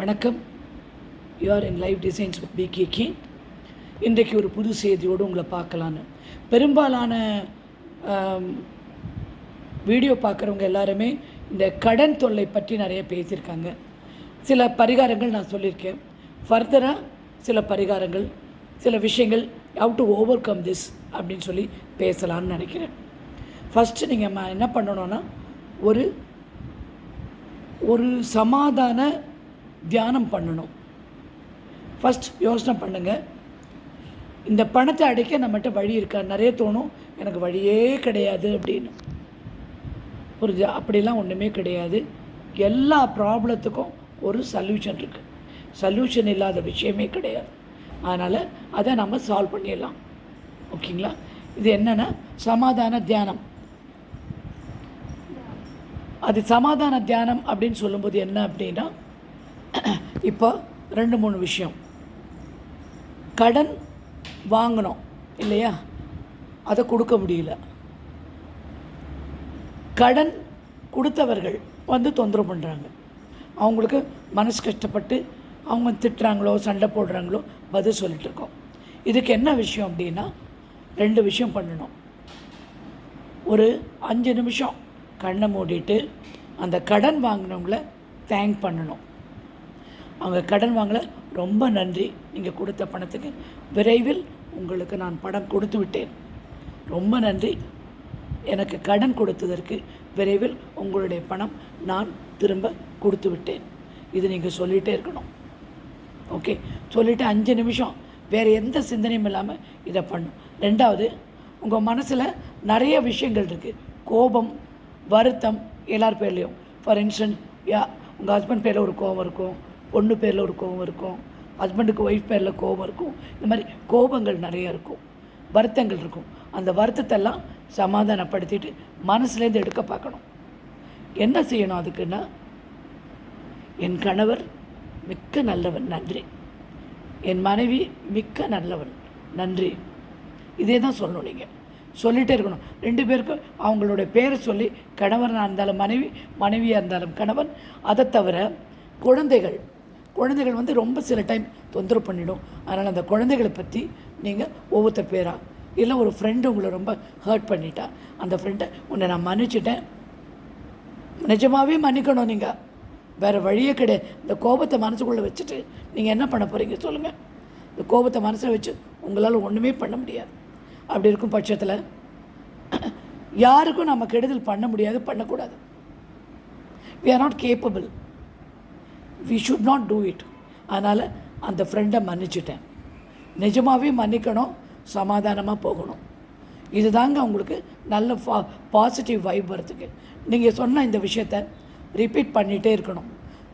வணக்கம். You are in live designs with P K K இன்றைக்கு ஒரு புது செய்தியோடு உங்களை பார்க்கலான்னு. பெரும்பாலான வீடியோ பார்க்குறவங்க எல்லாருமே இந்த கடன் தொல்லை பற்றி நிறைய பேசியிருக்காங்க. சில பரிகாரங்கள் நான் சொல்லியிருக்கேன். ஃபர்தராக சில பரிகாரங்கள் சில விஷயங்கள் how to overcome this அப்படின்னு சொல்லி பேசலான்னு நினைக்கிறேன். ஃபஸ்ட்டு நீங்கள் என்ன பண்ணணும்னா ஒரு ஒரு சமாதான தியானம் பண்ணணும். ஃபஸ்ட் யோசனை பண்ணுங்கள் இந்த பணத்தை அடைக்க நம்மகிட்ட வழி இருக்கா? நிறைய தோணும். எனக்கு வழியே கிடையாது அப்படின்னு. புரிஞ்சு அப்படிலாம் ஒன்றுமே கிடையாது. எல்லா ப்ராப்ளத்துக்கும் ஒரு சல்யூஷன் இருக்குது சல்யூஷன் இல்லாத விஷயமே கிடையாது. அதனால் அதை நம்ம சால்வ் பண்ணிடலாம். ஓகேங்களா? இது என்னென்னா சமாதான தியானம். அது சமாதான தியானம் அப்படின்னு சொல்லும்போது என்ன அப்படின்னா இப்போ ரெண்டு மூணு விஷயம். கடன் வாங்கினோம் இல்லையா? அதை கொடுக்க முடியல. கடன் கொடுத்தவர்கள் வந்து தொந்தரவு பண்ணுறாங்க அவங்களுக்கு மனசு கஷ்டப்பட்டு அவங்க திட்டுறாங்களோ சண்டை போடுறாங்களோ பதில் சொல்லிட்டுருக்கோம் இதுக்கு என்ன விஷயம் அப்படின்னா ரெண்டு விஷயம் பண்ணணும். ஒரு அஞ்சு நிமிஷம் கண்ணை மூடிட்டு அந்த கடன் வாங்கினவங்கள தேங்க் பண்ணணும். அவங்க கடன் வாங்கல. ரொம்ப நன்றி. நீங்கள் கொடுத்த பணத்துக்கு விரைவில் உங்களுக்கு நான் பணம் கொடுத்து விட்டேன். ரொம்ப நன்றி. எனக்கு கடன் கொடுத்ததற்கு விரைவில் உங்களுடைய பணம் நான் திரும்ப கொடுத்து விட்டேன். இது நீங்கள் சொல்லிகிட்டே இருக்கணும். ஓகே? சொல்லிவிட்டு அஞ்சு நிமிஷம். வேறு எந்த சிந்தனையும் இல்லாமல் இதை பண்ணும் ரெண்டாவது உங்கள் மனசில் நிறைய விஷயங்கள் இருக்குது கோபம் வருத்தம் எல்லார் பேர்லேயும். ஃபார் இன்ஸ்டன்ஸ் யா உங்கள் ஹஸ்பண்ட் பேரில் ஒரு கோபம் இருக்கும். பொண்ணு பேரில் ஒரு கோபம் இருக்கும். ஹஸ்பண்டுக்கு ஒய்ஃப் பேரில் கோபம் இருக்கும். இந்த மாதிரி கோபங்கள் நிறைய இருக்கும். வருத்தங்கள் இருக்கும். அந்த வருத்தத்தெல்லாம் சமாதானப்படுத்திட்டு மனசுலேருந்து எடுக்க பார்க்கணும். என்ன செய்யணும் அதுக்குன்னா என் கணவர் மிக்க நல்லவன் நன்றி. என் மனைவி மிக்க நல்லவன் நன்றி. இதே தான் சொல்லணும் நீங்கள் சொல்லிகிட்டே இருக்கணும். ரெண்டு பேருக்கும் அவங்களோட பேரை சொல்லி கணவனாக இருந்தாலும் மனைவி மனைவியாக இருந்தாலும் கணவன் அதை தவிர குழந்தைகள் குழந்தைகள் வந்து ரொம்ப சில டைம் தொந்தரவு பண்ணிடும். அதனால் அந்த குழந்தைகளை பற்றி நீங்கள் ஒவ்வொருத்தர் பேராக இல்லை ஒரு ஃப்ரெண்டு உங்களை ரொம்ப ஹர்ட் பண்ணிட்டா அந்த ஃப்ரெண்டை உன்னை நான் மன்னிச்சிட்டேன். நிஜமாகவே மன்னிக்கணும் நீங்கள் வேறு வழியே கிடையாது. இந்த கோபத்தை மனசுக்குள்ளே வச்சுட்டு நீங்கள் என்ன பண்ண போகிறீங்க சொல்லுங்கள் இந்த கோபத்தை மனசில் வச்சு உங்களால் ஒன்றுமே பண்ண முடியாது. அப்படி இருக்கும் பட்சத்தில் யாருக்கும் நம்ம கெடுதல் பண்ண முடியாது பண்ணக்கூடாது. We are not capable we should not do it அதனால் அந்த ஃப்ரெண்டை மன்னிச்சிட்டேன். நிஜமாகவே மன்னிக்கணும் சமாதானமாக போகணும். இதுதாங்க உங்களுக்கு நல்ல பா பாசிட்டிவ் வைப் வரத்துக்கு நீங்கள் சொன்ன இந்த விஷயத்த ரிப்பீட் பண்ணிகிட்டே இருக்கணும்.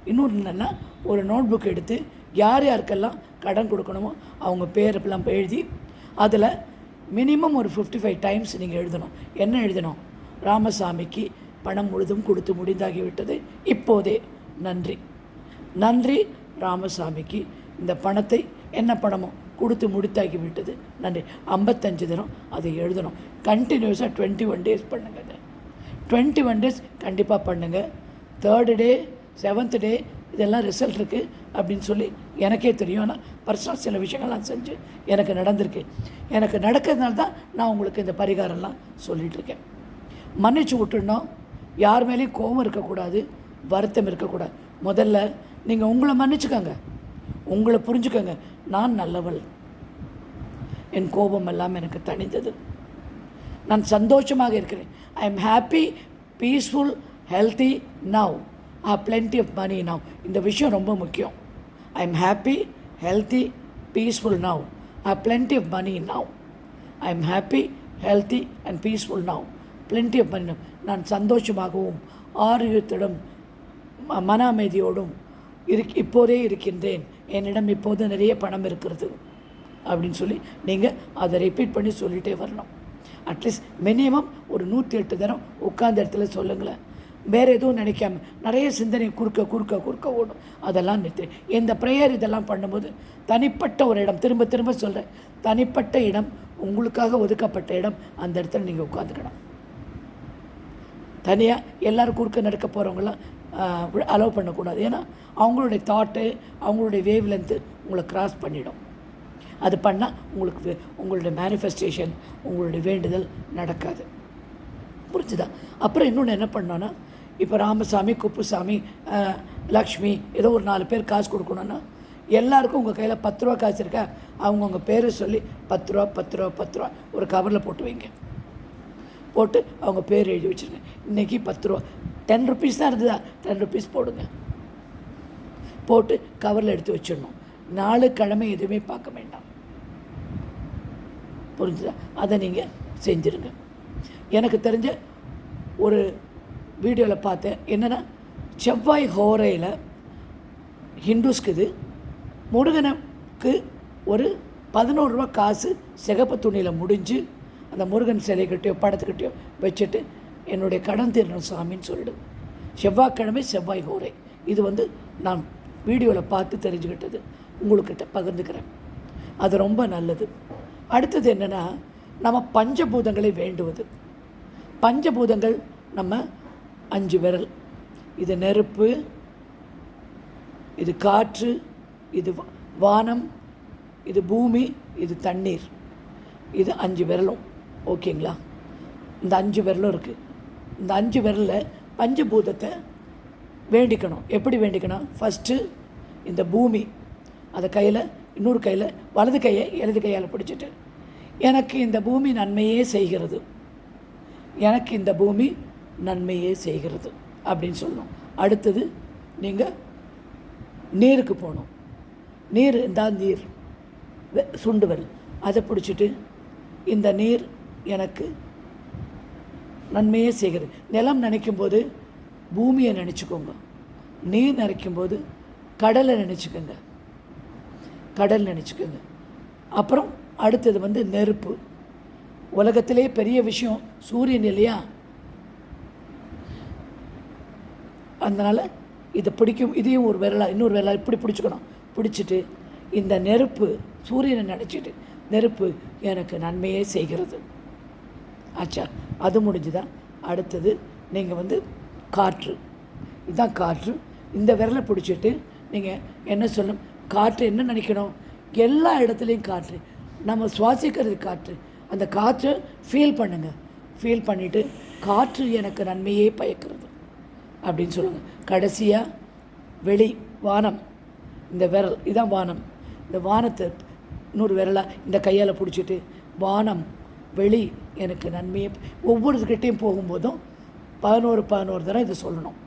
இன்னொன்று என்னென்னா ஒரு நோட் புக் எடுத்து யார் யாருக்கெல்லாம் கடன் கொடுக்கணுமோ அவங்க பேரெல்லாம் எழுதி அதில் மினிமம் ஒரு ஃபிஃப்டி ஃபைவ் டைம்ஸ் நீங்கள் எழுதணும். என்ன எழுதணும்? ராமசாமிக்கு பணம் முழுதும் கொடுத்து முடிந்தாகிவிட்டது. இப்போதே. நன்றி. நன்றி ராமசாமிக்கு. இந்த பணத்தை என்ன பணமோ கொடுத்து முடித்தாக்கி விட்டது நன்றி. ஐம்பத்தஞ்சு தினம் அதை எழுதணும். கண்டினியூஸாக டுவெண்ட்டி ஒன் டேஸ் பண்ணுங்க டுவெண்ட்டி ஒன் டேஸ் கண்டிப்பாக பண்ணுங்கள் தேர்டு டே செவன்த் டே இதெல்லாம் ரிசல்ட் இருக்குது அப்படின்னு சொல்லி எனக்கே தெரியும். ஆனால் பர்சனல் சில விஷயங்கள்லாம் செஞ்சு எனக்கு நடந்திருக்கு. எனக்கு நடக்கிறதுனால தான் நான் உங்களுக்கு இந்த பரிகாரம்லாம் சொல்லிகிட்ருக்கேன் மன்னிச்சு விட்டுடணும். யார் மேலேயும் கோபம் இருக்கக்கூடாது. வருத்தம் இருக்கக்கூடாது. முதல்ல நீங்கள் உங்களை மன்னிச்சுக்கோங்க. உங்களை புரிஞ்சுக்கோங்க. நான் நல்லவள். என் கோபம் எல்லாம் எனக்கு தணிந்தது. நான் சந்தோஷமாக இருக்கிறேன். I am happy peaceful healthy now a plenty of money now இந்த விஷயம் ரொம்ப முக்கியம். I am happy healthy peaceful now a plenty of money now I am happy healthy and peaceful now plenty of money நான் சந்தோஷமாகவும் ஆரோக்கியத்துடன் ம- மன அமைதியோடும் இருக் இப்போதே இருக்கின்றேன். என்னிடம் இப்போது நிறைய பணம் இருக்கிறது. அப்படின்னு சொல்லி நீங்கள் அதை ரிப்பீட் பண்ணி சொல்லிகிட்டே வரணும். அட்லீஸ்ட் மினிமம் ஒரு நூற்றி எட்டு தரம் உட்கார்ந்த இடத்துல சொல்லுங்களேன். வேறு எதுவும் நினைக்காம நிறைய சிந்தனை குறுக்க குறுக்க குறுக்க ஓடும். அதெல்லாம் நிறுத்து. இந்த ப்ரேயர் இதெல்லாம் பண்ணும்போது தனிப்பட்ட ஒரு இடம் திரும்ப திரும்ப சொல்கிறேன் தனிப்பட்ட இடம் உங்களுக்காக ஒதுக்கப்பட்ட இடம் அந்த இடத்துல நீங்கள் உட்காந்துக்கணும் தனியாக எல்லாரும் குறுக்க நடக்க போகிறவங்களாம் அலோவ் பண்ணக்கூடாது. ஏன்னா அவங்களுடைய தாட்டு அவங்களுடைய வேவ் லென்த்து உங்களை கிராஸ் பண்ணிடும். அது பண்ணால் உங்களுக்கு உங்களுடைய மேனிஃபெஸ்டேஷன் உங்களுடைய வேண்டுதல் நடக்காது. புரிஞ்சுதா? அப்புறம் இன்னொன்று என்ன பண்ணோன்னா இப்போ ராமசாமி குப்புசாமி லக்ஷ்மி ஏதோ ஒரு நாலு பேர் காசு கொடுக்கணுன்னா எல்லாருக்கும் உங்கள் கையில் பத்து ரூபா காசு இருக்கா? அவங்கவுங்க பேரை சொல்லி பத்து ரூபா பத்து ரூபா பத்து ரூபா ஒரு கவரில் போட்டு வைங்க. போட்டு அவங்க பேர் எழுதி வச்சுருங்க. இன்றைக்கி பத்து ரூபா. டென் ருபீஸ் தான் இருந்ததா? டென் ருபீஸ் போடுங்க. போட்டு கவரில் எடுத்து வச்சிடணும். நாலு கிழமை எதுவுமே பார்க்க வேண்டாம். புரிஞ்சுதா? அதை நீங்கள் செஞ்சுருங்க. எனக்கு தெரிஞ்ச ஒரு வீடியோவில் பார்த்தேன். என்னென்னா செவ்வாய் ஹோரையில் ஹிந்துஸ்க்கு இது முருகனுக்கு ஒரு பதினோரு ரூபா காசு சிகப்பு துணியில் முடிஞ்சு அந்த முருகன் சிலைக்கிட்டேயோ படத்துக்கிட்டேயோ வச்சுட்டு என்னுடைய கடன் தீரணும் சாமின்னு சொல்லிடும். செவ்வாய்க்கிழமை செவ்வாய் ஹோரை. இது வந்து நான் வீடியோவில் பார்த்து தெரிஞ்சுக்கிட்டது. உங்களுக்கிட்ட பகிர்ந்துக்கிறேன். அது ரொம்ப நல்லது. அடுத்தது என்னென்னா நம்ம பஞ்சபூதங்களை வேண்டுவது. பஞ்சபூதங்கள் நம்ம அஞ்சு விரல். இது நெருப்பு இது காற்று இது வானம் இது பூமி இது தண்ணீர். இது அஞ்சு விரலும். ஓகேங்களா? இந்த அஞ்சு விரலும் இருக்குது இந்த அஞ்சு விரலில் பஞ்சபூதத்தை வேண்டிக்கணும். எப்படி வேண்டிக்கணும்? ஃபஸ்ட்டு இந்த பூமி அதை கையில் இன்னொரு கையில் வலது கையை இடது கையால் பிடிச்சிட்டு எனக்கு இந்த பூமி நன்மையே செய்கிறது. எனக்கு இந்த பூமி நன்மையே செய்கிறது அப்படின்னு சொல்லணும். அடுத்தது நீங்கள் நீருக்கு போகணும். நீர் இந்த நீர் சுண்டுவல் அதை பிடிச்சிட்டு இந்த நீர் எனக்கு நன்மையே செய்கிறது. நிலம் நினைக்கும் போது பூமியை நினச்சிக்கோங்க. நீர் நினைக்கும் போது கடலை நினச்சிக்கோங்க. கடல் நினச்சிக்கோங்க. அப்புறம் அடுத்தது வந்து நெருப்பு. உலகத்திலே பெரிய விஷயம் சூரியன் இல்லையா? அதனால் இதை பிடிக்கும் இதையும் ஒரு விரலா இன்னொரு விரலா இப்படி பிடிச்சிக்கணும். பிடிச்சிட்டு இந்த நெருப்பு சூரியனை நினச்சிட்டு நெருப்பு எனக்கு நன்மையே செய்கிறது. ஆச்சா. அது முடிஞ்சுதா. அடுத்தது நீங்கள் வந்து காற்று. இதுதான் காற்று. இந்த விரலை பிடிச்சிட்டு நீங்கள் என்ன சொல்லணும்? காற்று என்ன நினைக்கணும்? எல்லா இடத்துலையும் காற்று. நம்ம சுவாசிக்கிறது காற்று. அந்த காற்றை ஃபீல் பண்ணுங்க. ஃபீல் பண்ணிவிட்டு காற்று எனக்கு நன்மையே பயக்கிறது. அப்படின்னு சொல்லுங்கள் கடைசியாக வெளி வானம். இந்த விரல் இதுதான் வானம். இந்த வானத்தை இன்னொரு விரலாக இந்த கையால் பிடிச்சிட்டு வானம். வெளி எனக்கு நன்மையை ஒவ்வொருக்கிட்டையும் போகும்போதும் பதினோரு பதினோரு தடவை இதை சொல்லணும்.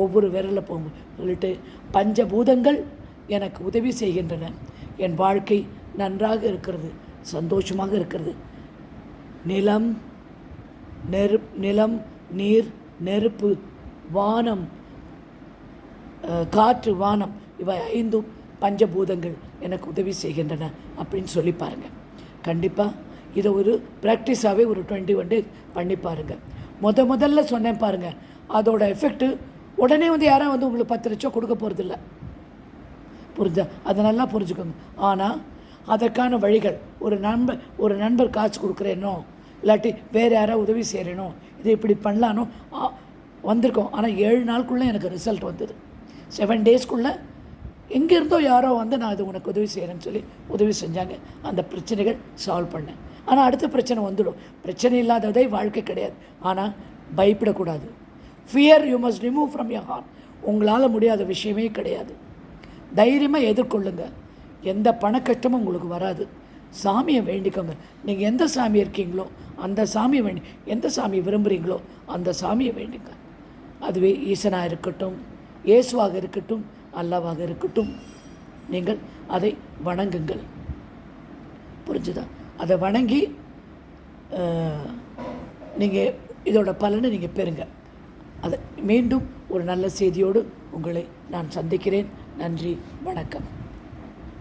ஒவ்வொரு விரலில் போகும்போது சொல்லிட்டு பஞ்சபூதங்கள் எனக்கு உதவி செய்கின்றன. என் வாழ்க்கை நன்றாக இருக்கிறது சந்தோஷமாக இருக்கிறது. நிலம் நெருப் நிலம் நீர் நெருப்பு வானம் காற்று வானம் இவை ஐந்தும் பஞ்சபூதங்கள் எனக்கு உதவி செய்கின்றன. அப்படின்னு சொல்லி பாருங்கள் கண்டிப்பாக இதை ஒரு ப்ராக்டிஸாகவே ஒரு டுவெண்ட்டி ஒன் டேஸ் பண்ணி பாருங்கள் முத முதல்ல சொன்னேன் பாருங்கள் அதோட எஃபெக்ட்டு உடனே வந்து யாரும் வந்து உங்களுக்கு பத்து லட்சம் கொடுக்க போகிறதில்ல புரிஞ்சா? அதை நல்லா புரிஞ்சுக்கோங்க. ஆனால் அதற்கான வழிகள் ஒரு நண்பர் ஒரு நண்பர் காசு கொடுக்குறேனோ இல்லாட்டி வேறு யாராவது உதவி செய்கிறேனோ இதை இப்படி பண்ணலானோ வந்திருக்கோம். ஆனால் ஏழு நாளுக்குள்ளே எனக்கு ரிசல்ட் வந்தது. செவன் டேஸ்க்குள்ளே எங்கேருந்தோ யாரோ வந்து நான் இது உனக்கு உதவி செய்கிறேன்னு சொல்லி உதவி செஞ்சாங்க. அந்த பிரச்சனைகள் சால்வ் பண்ணேன். ஆனால் அடுத்த பிரச்சனை வந்துடும். பிரச்சனை இல்லாததே வாழ்க்கை கிடையாது. ஆனால் பயப்படக்கூடாது. Fear you must remove from your heart உங்களால் முடியாத விஷயமே கிடையாது. தைரியமாக எதிர்கொள்ளுங்க. எந்த பண கஷ்டமும் உங்களுக்கு வராது. சாமியை வேண்டிக்கோங்க. நீங்கள் எந்த சாமி இருக்கீங்களோ அந்த சாமியை வேண்டி எந்த சாமியை விரும்புகிறீங்களோ அந்த சாமியை வேண்டுங்க. அதுவே ஈசனாக இருக்கட்டும் இயேசுவாக இருக்கட்டும் அல்லாவாக இருக்கட்டும். நீங்கள் அதை வணங்குங்கள். புரிஞ்சுதா? அதை வணங்கி நீங்கள் இதோட பலனை நீங்கள் பெறுங்க. அதை மீண்டும் ஒரு நல்ல செய்தியோடு உங்களை நான் சந்திக்கிறேன். நன்றி வணக்கம்.